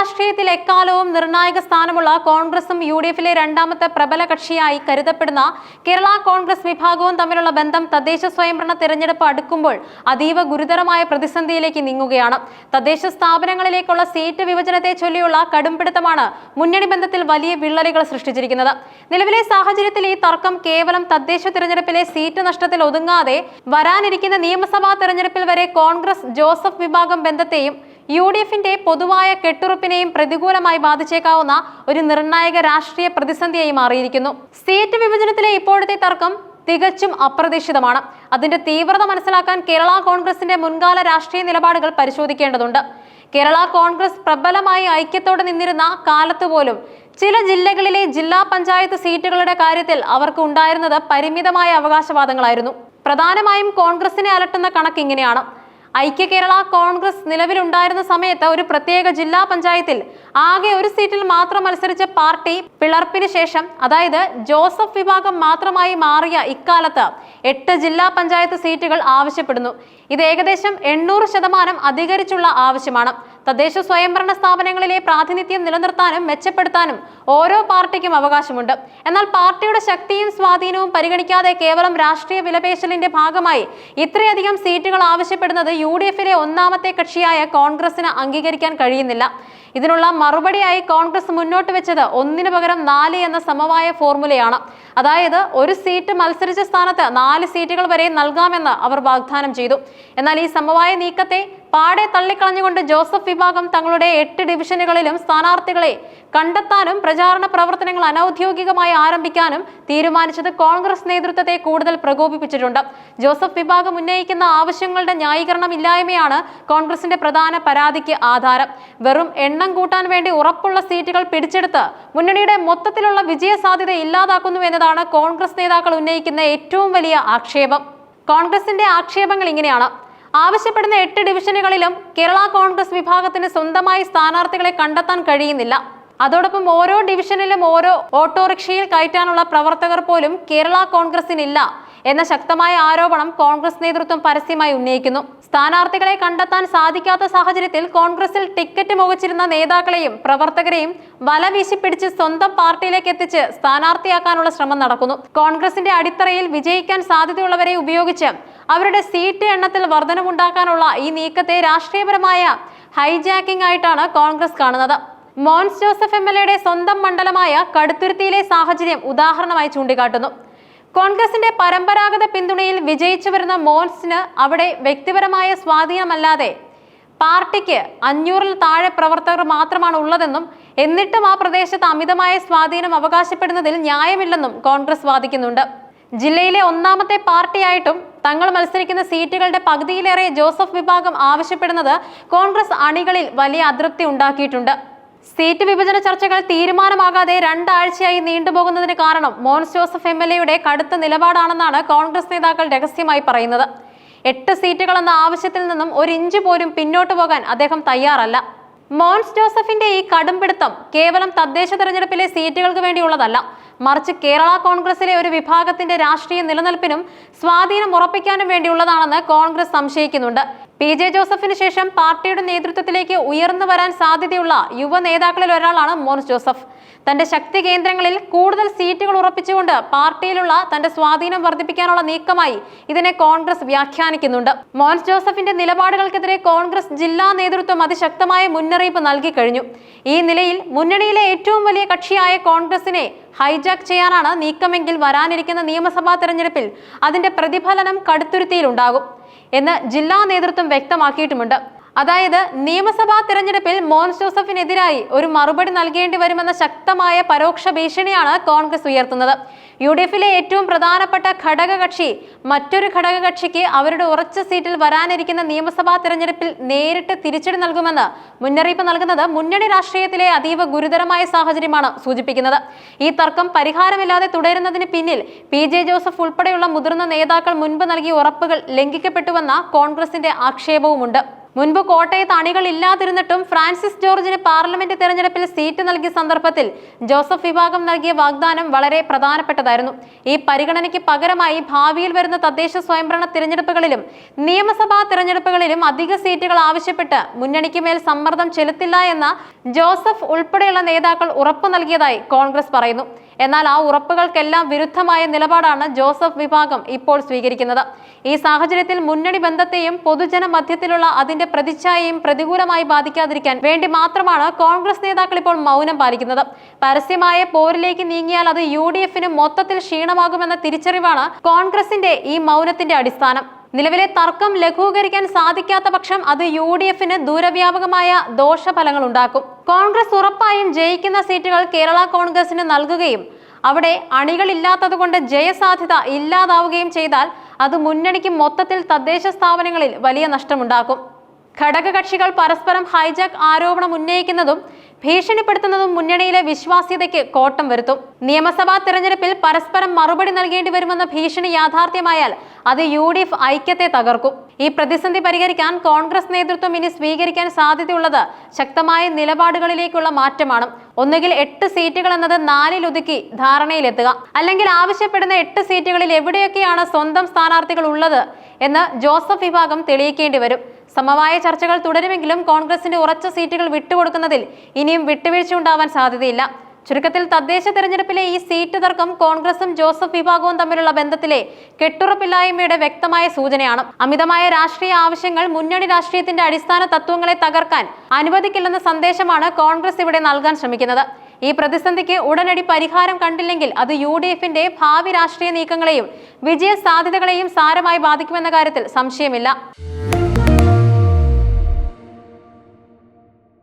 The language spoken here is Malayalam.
രാഷ്ട്രീയത്തിൽ എക്കാലവും നിർണായക സ്ഥാനമുള്ള കോൺഗ്രസും യു ഡി എഫിലെ രണ്ടാമത്തെ പ്രബല കക്ഷിയായി കരുതപ്പെടുന്ന കേരള കോൺഗ്രസ് വിഭാഗവും തമ്മിലുള്ള ബന്ധം തദ്ദേശ സ്വയംഭരണ തെരഞ്ഞെടുപ്പ് അടുക്കുമ്പോൾ അതീവ ഗുരുതരമായ പ്രതിസന്ധിയിലേക്ക് നീങ്ങുകയാണ്. തദ്ദേശ സ്ഥാപനങ്ങളിലേക്കുള്ള സീറ്റ് വിഭജനത്തെ ചൊല്ലിയുള്ള കടുംപിടുത്തമാണ് മുന്നണി ബന്ധത്തിൽ വലിയ വിള്ളലുകൾ സൃഷ്ടിച്ചിരിക്കുന്നത്. നിലവിലെ സാഹചര്യത്തിൽ ഈ തർക്കം കേവലം തദ്ദേശ തിരഞ്ഞെടുപ്പിലെ സീറ്റ് നഷ്ടത്തിൽ ഒതുങ്ങാതെ വരാനിരിക്കുന്ന നിയമസഭാ തെരഞ്ഞെടുപ്പിൽ വരെ കോൺഗ്രസ് ജോസഫ് വിഭാഗം ബന്ധത്തെയും യു ഡി എഫിന്റെ പൊതുവായ കെട്ടുറപ്പിനെയും പ്രതികൂലമായി ബാധിച്ചേക്കാവുന്ന ഒരു നിർണായക രാഷ്ട്രീയ പ്രതിസന്ധിയായി മാറിയിരിക്കുന്നു. സീറ്റ് വിഭജനത്തിലെ ഇപ്പോഴത്തെ തർക്കം തികച്ചും അപ്രതീക്ഷിതമാണ്. അതിന്റെ തീവ്രത മനസ്സിലാക്കാൻ കേരള കോൺഗ്രസിന്റെ മുൻകാല രാഷ്ട്രീയ നിലപാടുകൾ പരിശോധിക്കേണ്ടതുണ്ട്. കേരള കോൺഗ്രസ് പ്രബലമായി ഐക്യത്തോടെ നിന്നിരുന്ന കാലത്ത് പോലും ചില ജില്ലകളിലെ ജില്ലാ പഞ്ചായത്ത് സീറ്റുകളുടെ കാര്യത്തിൽ അവർക്ക് ഉണ്ടായിരുന്നത് പരിമിതമായ അവകാശവാദങ്ങളായിരുന്നു. പ്രധാനമായും കോൺഗ്രസിനെ അലട്ടുന്ന കണക്ക് ഇങ്ങനെയാണ്. ഐക്യ കേരള കോൺഗ്രസ് നിലവിലുണ്ടായിരുന്ന സമയത്ത് ഒരു പ്രത്യേക ജില്ലാ പഞ്ചായത്തിൽ ആകെ ഒരു സീറ്റിൽ മാത്രം മത്സരിച്ച പാർട്ടി പിളർപ്പിന് ശേഷം അതായത് ജോസഫ് വിഭാഗം മാത്രമായി മാറിയ ഇക്കാലത്ത് എട്ട് ജില്ലാ പഞ്ചായത്ത് സീറ്റുകൾ ആവശ്യപ്പെടുന്നു. ഇത് ഏകദേശം എണ്ണൂറ് ശതമാനം അധികരിച്ചുള്ള ആവശ്യമാണ്. തദ്ദേശ സ്വയംഭരണ സ്ഥാപനങ്ങളിലെ പ്രാതിനിധ്യം നിലനിർത്താനും മെച്ചപ്പെടുത്താനും ഓരോ പാർട്ടിക്കും അവകാശമുണ്ട്. എന്നാൽ പാർട്ടിയുടെ ശക്തിയും സ്വാധീനവും പരിഗണിക്കാതെ കേവലം രാഷ്ട്രീയ വിലപേശലിന്റെ ഭാഗമായി ഇത്രയധികം സീറ്റുകൾ ആവശ്യപ്പെടുന്നത് യു ഡി എഫിലെ ഒന്നാമത്തെ കക്ഷിയായ കോൺഗ്രസിന് അംഗീകരിക്കാൻ കഴിയുന്നില്ല. ഇതിനുള്ള മറുപടിയായി കോൺഗ്രസ് മുന്നോട്ട് വെച്ചത് ഒന്നിനു പകരം നാല് എന്ന സമവായ ഫോർമുലയാണ്. അതായത് ഒരു സീറ്റ് മത്സരിച്ച സ്ഥാനത്ത് നാല് സീറ്റുകൾ വരെ നൽകാമെന്ന് അവർ വാഗ്ദാനം ചെയ്തു. എന്നാൽ ഈ സമവായ നീക്കത്തെ പാടെ തള്ളിക്കളഞ്ഞുകൊണ്ട് ജോസഫ് വിഭാഗം തങ്ങളുടെ എട്ട് ഡിവിഷനുകളിലും സ്ഥാനാർത്ഥികളെ കണ്ടെത്താനും പ്രചാരണ പ്രവർത്തനങ്ങൾ അനൌദ്യോഗികമായി ആരംഭിക്കാനും തീരുമാനിച്ചത് കോൺഗ്രസ് നേതൃത്വത്തെ കൂടുതൽ പ്രകോപിപ്പിച്ചിട്ടുണ്ട്. ജോസഫ് വിഭാഗം ഉന്നയിക്കുന്ന ആവശ്യങ്ങളുടെ ന്യായീകരണം ഇല്ലായ്മയാണ് കോൺഗ്രസിന്റെ പ്രധാന പരാതിക്ക് ആധാരം. വെറും എണ്ണം കൂട്ടാൻ വേണ്ടി ഉറപ്പുള്ള സീറ്റുകൾ പിടിച്ചെടുത്ത് മുന്നണിയുടെ മൊത്തത്തിലുള്ള വിജയ സാധ്യത ഇല്ലാതാക്കുന്നു എന്നതാണ് കോൺഗ്രസ് നേതാക്കൾ ഉന്നയിക്കുന്ന ഏറ്റവും വലിയ ആക്ഷേപം. കോൺഗ്രസിന്റെ ആക്ഷേപങ്ങൾ ഇങ്ങനെയാണ്. ആവശ്യപ്പെടുന്ന എട്ട് ഡിവിഷനുകളിലും കേരള കോൺഗ്രസ് വിഭാഗത്തിന് സ്വന്തമായി സ്ഥാനാർത്ഥികളെ കണ്ടെത്താൻ കഴിയുന്നില്ല. അതോടൊപ്പം ഓരോ ഡിവിഷനിലും ഓരോ ഓട്ടോറിക്ഷയിൽ കയറ്റാനുള്ള പ്രവർത്തകർ പോലും കേരള കോൺഗ്രസിനില്ല. എന്ന ശക്തമായ ആരോപണം കോൺഗ്രസ് നേതൃത്വം പരസ്യമായി ഉന്നയിക്കുന്നു. സ്ഥാനാർത്ഥികളെ കണ്ടെത്താൻ സാധിക്കാത്ത സാഹചര്യത്തിൽ കോൺഗ്രസിൽ ടിക്കറ്റ് മുഖച്ചിരുന്ന നേതാക്കളെയും പ്രവർത്തകരെയും വല വീശിപ്പിടിച്ച് സ്വന്തം പാർട്ടിയിലേക്ക് എത്തിച്ച് സ്ഥാനാർത്ഥിയാക്കാനുള്ള ശ്രമം നടക്കുന്നു. കോൺഗ്രസിന്റെ അടിത്തറയിൽ വിജയിക്കാൻ സാധ്യതയുള്ളവരെ ഉപയോഗിച്ച് അവരുടെ സീറ്റ് എണ്ണത്തിൽ വർധനമുണ്ടാക്കാനുള്ള ഈ നീക്കത്തെ രാഷ്ട്രീയപരമായ ഹൈജാക്കിംഗ് ആയിട്ടാണ് കോൺഗ്രസ് കാണുന്നത്. മോൻസ് ജോസഫ് എം സ്വന്തം മണ്ഡലമായ കടുത്തുരുത്തിയിലെ സാഹചര്യം ഉദാഹരണമായി ചൂണ്ടിക്കാട്ടുന്നു. കോൺഗ്രസിന്റെ പരമ്പരാഗത പിന്തുണയിൽ വിജയിച്ചു വരുന്ന മോൻസിന് അവിടെ വ്യക്തിപരമായ സ്വാധീനമല്ലാതെ പാർട്ടിക്ക് അഞ്ഞൂറിൽ താഴെ പ്രവർത്തകർ മാത്രമാണ് ഉള്ളതെന്നും എന്നിട്ടും ആ പ്രദേശത്ത് അമിതമായ സ്വാധീനം അവകാശപ്പെടുന്നതിൽ ന്യായമില്ലെന്നും കോൺഗ്രസ് വാദിക്കുന്നുണ്ട്. ജില്ലയിലെ ഒന്നാമത്തെ പാർട്ടിയായിട്ടും തങ്ങൾ മത്സരിക്കുന്ന സീറ്റുകളുടെ പകുതിയിലേറെ ജോസഫ് വിഭാഗം ആവശ്യപ്പെടുന്നത് കോൺഗ്രസ് അണികളിൽ വലിയ അതൃപ്തി ഉണ്ടാക്കിയിട്ടുണ്ട്. സീറ്റ് വിഭജന ചർച്ചകൾ തീരുമാനമാകാതെ രണ്ടാഴ്ചയായി നീണ്ടുപോകുന്നതിന് കാരണം മോൻസ് ജോസഫ് എം എൽ എയുടെ കടുത്ത നിലപാടാണെന്നാണ് കോൺഗ്രസ് നേതാക്കൾ രഹസ്യമായി പറയുന്നത്. എട്ട് സീറ്റുകൾ എന്ന ആവശ്യത്തിൽ നിന്നും ഒരു ഇഞ്ച് പോലും പിന്നോട്ട് പോകാൻ അദ്ദേഹം തയ്യാറല്ല. മോൻസ് ജോസഫിന്റെ ഈ കടുംപിടുത്തം കേവലം തദ്ദേശ തെരഞ്ഞെടുപ്പിലെ സീറ്റുകൾക്ക് വേണ്ടിയുള്ളതല്ല. മറിച്ച് കേരള കോൺഗ്രസിലെ ഒരു വിഭാഗത്തിന്റെ രാഷ്ട്രീയ നിലനിൽപ്പിനും സ്വാധീനം ഉറപ്പിക്കാനും വേണ്ടിയുള്ളതാണെന്ന് കോൺഗ്രസ് സംശയിക്കുന്നുണ്ട്. പി ജെ ജോസഫിന് ശേഷം പാർട്ടിയുടെ നേതൃത്വത്തിലേക്ക് ഉയർന്നു വരാൻ സാധ്യതയുള്ള യുവ നേതാക്കളിൽ ഒരാളാണ് മോൻസ് ജോസഫ്. തന്റെ ശക്തി കേന്ദ്രങ്ങളിൽ കൂടുതൽ സീറ്റുകൾ ഉറപ്പിച്ചുകൊണ്ട് പാർട്ടിയിലുള്ള തന്റെ സ്വാധീനം വർദ്ധിപ്പിക്കാനുള്ള നീക്കമായി ഇതിനെ കോൺഗ്രസ് വ്യാഖ്യാനിക്കുന്നുണ്ട്. മോൻസ് ജോസഫിന്റെ നിലപാടുകൾക്കെതിരെ കോൺഗ്രസ് ജില്ലാ നേതൃത്വം അതിശക്തമായ മുന്നറിയിപ്പ് നൽകി കഴിഞ്ഞു. ഈ നിലയിൽ മുന്നണിയിലെ ഏറ്റവും വലിയ കക്ഷിയായ കോൺഗ്രസിനെ ഹൈജാക്ക് ചെയ്യാനാണ് നീക്കമെങ്കിൽ വരാനിരിക്കുന്ന നിയമസഭാ തെരഞ്ഞെടുപ്പിൽ അതിന്റെ പ്രതിഫലനം കടുത്തുരുത്തിയിലുണ്ടാകും എന്ന് ജില്ലാ നേതൃത്വം വ്യക്തമാക്കിയിട്ടുമുണ്ട്. അതായത് നിയമസഭാ തിരഞ്ഞെടുപ്പിൽ മോൻസ് ജോസഫിനെതിരായി ഒരു മറുപടി നൽകേണ്ടി വരുമെന്ന ശക്തമായ പരോക്ഷ ഭീഷണിയാണ് കോൺഗ്രസ് ഉയർത്തുന്നത്. യു ഡി എഫിലെ ഏറ്റവും പ്രധാനപ്പെട്ട ഘടകകക്ഷി മറ്റൊരു ഘടകകക്ഷിക്ക് അവരുടെ ഉറച്ച സീറ്റിൽ വരാനിരിക്കുന്ന നിയമസഭാ തിരഞ്ഞെടുപ്പിൽ നേരിട്ട് തിരിച്ചടി നൽകുമെന്ന് മുന്നറിയിപ്പ് നൽകുന്നത് മുന്നണി രാഷ്ട്രീയത്തിലെ അതീവ ഗുരുതരമായ സാഹചര്യമാണ് സൂചിപ്പിക്കുന്നത്. ഈ തർക്കം പരിഹാരമില്ലാതെ തുടരുന്നതിന് പിന്നിൽ പി ജെ ജോസഫ് ഉൾപ്പെടെയുള്ള മുതിർന്ന നേതാക്കൾ മുൻപ് നൽകിയ ഉറപ്പുകൾ ലംഘിക്കപ്പെട്ടുവെന്ന കോൺഗ്രസിന്റെ ആക്ഷേപവുമുണ്ട്. മുൻപ് കോട്ടയത്ത് അണികൾ ഇല്ലാതിരുന്നിട്ടും ഫ്രാൻസിസ് ജോർജിന് പാർലമെന്റ് തെരഞ്ഞെടുപ്പിൽ സീറ്റ് നൽകിയ സന്ദർഭത്തിൽ ജോസഫ് വിഭാഗം നൽകിയ വാഗ്ദാനം വളരെ പ്രധാനപ്പെട്ടതായിരുന്നു. ഈ പരിഗണനയ്ക്ക് പകരമായി ഭാവിയിൽ വരുന്ന തദ്ദേശ സ്വയംഭരണ തിരഞ്ഞെടുപ്പുകളിലും നിയമസഭാ തിരഞ്ഞെടുപ്പുകളിലും അധിക സീറ്റുകൾ ആവശ്യപ്പെട്ട് മുന്നണിക്ക് മേൽ സമ്മർദ്ദം ചെലുത്തില്ല എന്ന ജോസഫ് ഉൾപ്പെടെയുള്ള നേതാക്കൾ ഉറപ്പു നൽകിയതായി കോൺഗ്രസ് പറയുന്നു. എന്നാൽ ആ ഉറപ്പുകൾക്കെല്ലാം വിരുദ്ധമായ നിലപാടാണ് ജോസഫ് വിഭാഗം ഇപ്പോൾ സ്വീകരിക്കുന്നത്. ഈ സാഹചര്യത്തിൽ മുന്നണി ബന്ധത്തെയും പൊതുജന മധ്യത്തിലുള്ള അതിന്റെ പ്രതിച്ഛായയും പ്രതികൂലമായി ബാധിക്കാതിരിക്കാൻ വേണ്ടി മാത്രമാണ് കോൺഗ്രസ് നേതാക്കൾ ഇപ്പോൾ മൗനം പാലിക്കുന്നത്. പരസ്യമായ പോരിലേക്ക് നീങ്ങിയാൽ അത് യു ഡി എഫിന് മൊത്തത്തിൽ ക്ഷീണമാകുമെന്ന തിരിച്ചറിവാണ് കോൺഗ്രസിന്റെ ഈ മൗനത്തിന്റെ അടിസ്ഥാനം. നിലവിലെ തർക്കം ലഘൂകരിക്കാൻ സാധിക്കാത്ത പക്ഷം അത് യു ഡി എഫിന് ദൂരവ്യാപകമായ ദോഷഫലങ്ങൾ ഉണ്ടാക്കും. കോൺഗ്രസ് ഉറപ്പായും ജയിക്കുന്ന സീറ്റുകൾ കേരള കോൺഗ്രസിന് നൽകുകയും അവിടെ അണികളില്ലാത്തതുകൊണ്ട് ജയസാധ്യത ഇല്ലാതാവുകയും ചെയ്താൽ അത് മുന്നണിക്ക് മൊത്തത്തിൽ തദ്ദേശ സ്ഥാപനങ്ങളിൽ വലിയ നഷ്ടമുണ്ടാക്കും. ഘടകകക്ഷികൾ പരസ്പരം ഹൈജാക്ക് ആരോപണം ഉന്നയിക്കുന്നതും ഭീഷണിപ്പെടുത്തുന്നതും മുന്നണിയിലെ വിശ്വാസ്യതയ്ക്ക് കോട്ടം വരുത്തും. നിയമസഭാ തെരഞ്ഞെടുപ്പിൽ പരസ്പരം മറുപടി നൽകേണ്ടി വരുമെന്ന ഭീഷണി യാഥാർത്ഥ്യമായാൽ അത് യു ഡി എഫ് ഐക്യത്തെ തകർക്കും. ഈ പ്രതിസന്ധി പരിഹരിക്കാൻ കോൺഗ്രസ് നേതൃത്വം ഇനി സ്വീകരിക്കാൻ സാധ്യതയുള്ളത് ശക്തമായ നിലപാടുകളിലേക്കുള്ള മാറ്റമാണ്. ഒന്നുകിൽ എട്ട് സീറ്റുകൾ എന്നത് നാലിലൊതുക്കി ധാരണയിലെത്തുക. അല്ലെങ്കിൽ ആവശ്യപ്പെടുന്ന എട്ട് സീറ്റുകളിൽ എവിടെയൊക്കെയാണ് സ്വന്തം സ്ഥാനാർത്ഥികൾ ഉള്ളത് എന്ന് ജോസഫ് വിഭാഗം തെളിയിക്കേണ്ടി വരും. സമവായ ചർച്ചകൾ തുടരുമെങ്കിലും കോൺഗ്രസിന്റെ ഉറച്ച സീറ്റുകൾ വിട്ടുകൊടുക്കുന്നതിൽ ഇനിയും വിട്ടുവീഴ്ച ഉണ്ടാവാൻ സാധ്യതയില്ല. ചുരുക്കത്തിൽ തദ്ദേശ തെരഞ്ഞെടുപ്പിലെ ഈ സീറ്റ് തർക്കം കോൺഗ്രസും ജോസഫ് വിഭാഗവും തമ്മിലുള്ള ബന്ധത്തിലെ കെട്ടുറപ്പില്ലായ്മയുടെ വ്യക്തമായ സൂചനയാണ്. അമിതമായ രാഷ്ട്രീയ ആവശ്യങ്ങൾ മുന്നണി രാഷ്ട്രീയത്തിന്റെ അടിസ്ഥാന തത്വങ്ങളെ തകർക്കാൻ അനുവദിക്കില്ലെന്ന സന്ദേശമാണ് കോൺഗ്രസ് ഇവിടെ നൽകാൻ ശ്രമിക്കുന്നത്. ഈ പ്രതിസന്ധിക്ക് ഉടനടി പരിഹാരം കണ്ടില്ലെങ്കിൽ അത് യു ഡി എഫിന്റെ ഭാവി രാഷ്ട്രീയ നീക്കങ്ങളെയും വിജയ സാധ്യതകളെയും സാരമായി ബാധിക്കുമെന്ന കാര്യത്തിൽ സംശയമില്ല.